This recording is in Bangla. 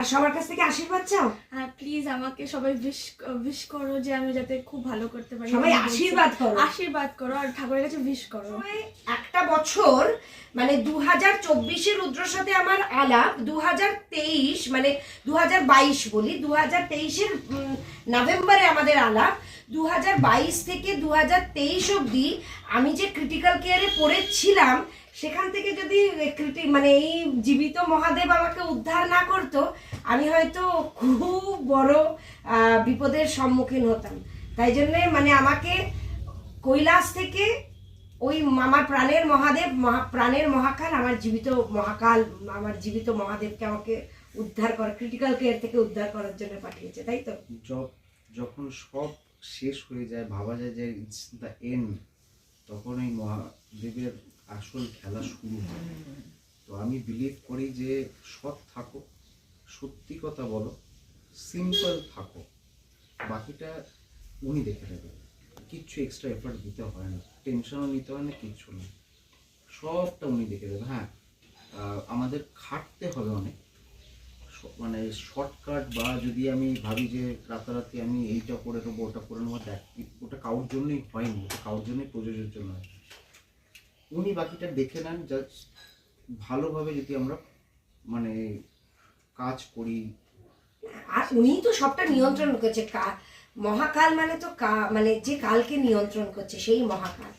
আর সবার কাছ থেকে আশীর্বাদ চাও? হ্যাঁ প্লিজ আমাকে সবাই উইশ উইশ করো যে আমি যাতে খুব ভালো করতে পারি। সবাই আশীর্বাদ করো। আশীর্বাদ করো আর ঠাকুরের কাছে উইশ করো। একটা বছর মানে দু হাজার চব্বিশে রুদ্রর সাথে আমার আলাপ দু হাজার তেইশ মানে দু হাজার বাইশ বলি দু হাজার তেইশের নভেম্বরে আমাদের আলাপ দু হাজার বাইশ থেকে দু হাজার তেইশ অবধি আমি যে ক্রিটিক্যাল কেয়ারে পড়েছিলাম সেখান থেকে যদি মানে এই জীবিত মহাদেব আমাকে উদ্ধার না করতো আমি হয়তো খুব বড় বিপদের সম্মুখীন হতাম। তাই জন্যে মানে আমাকে কৈলাস থেকে ওই আমার প্রাণের মহাদেব, মহা, প্রাণের মহাকাল, আমার জীবিত মহাকাল, আমার জীবিত মহাদেবকে আমাকে উদ্ধার করা ক্রিটিক্যাল কেয়ার থেকে উদ্ধার করার জন্য পাঠিয়েছে, তাই তো? যখন সব শেষ হয়ে যায়, ভাবা যায় যে ইটস দ্য এন্ড তখন এই মহাদেবের আসল খেলা শুরু হয়। তো আমি বিলিভ করি যে সৎ থাকো সত্যি কথা বলো সিম্পল থাকো। বাকিটা উনি দেখে নেবেন কিচ্ছু এক্সট্রা এফার্ট দিতে হয় না টেনশনও নিতে হয় না, কিচ্ছু না। সবটা উনি দেখে দেবে। হ্যাঁ আমাদের খাটতে হবে অনেক। মানে শর্টকাট বা যদি আমি ভাবি যে রাতারাতি আমি এইটা করে নেব, ওটা করে নেব, দেখ, ওটা কারোর জন্যই হয়নি, ওটা কারোর জন্যই প্রযোজ্যের জন্য হয় উনি বাকিটা দেখে নেন জাস্ট ভালোভাবে যদি আমরা মানে কাজ করি। আর উনি তো সবটা নিয়ন্ত্রণ করছে। মহাকাল মানে তো মানে যে কালকে নিয়ন্ত্রণ করছে, সেই মহাকাল।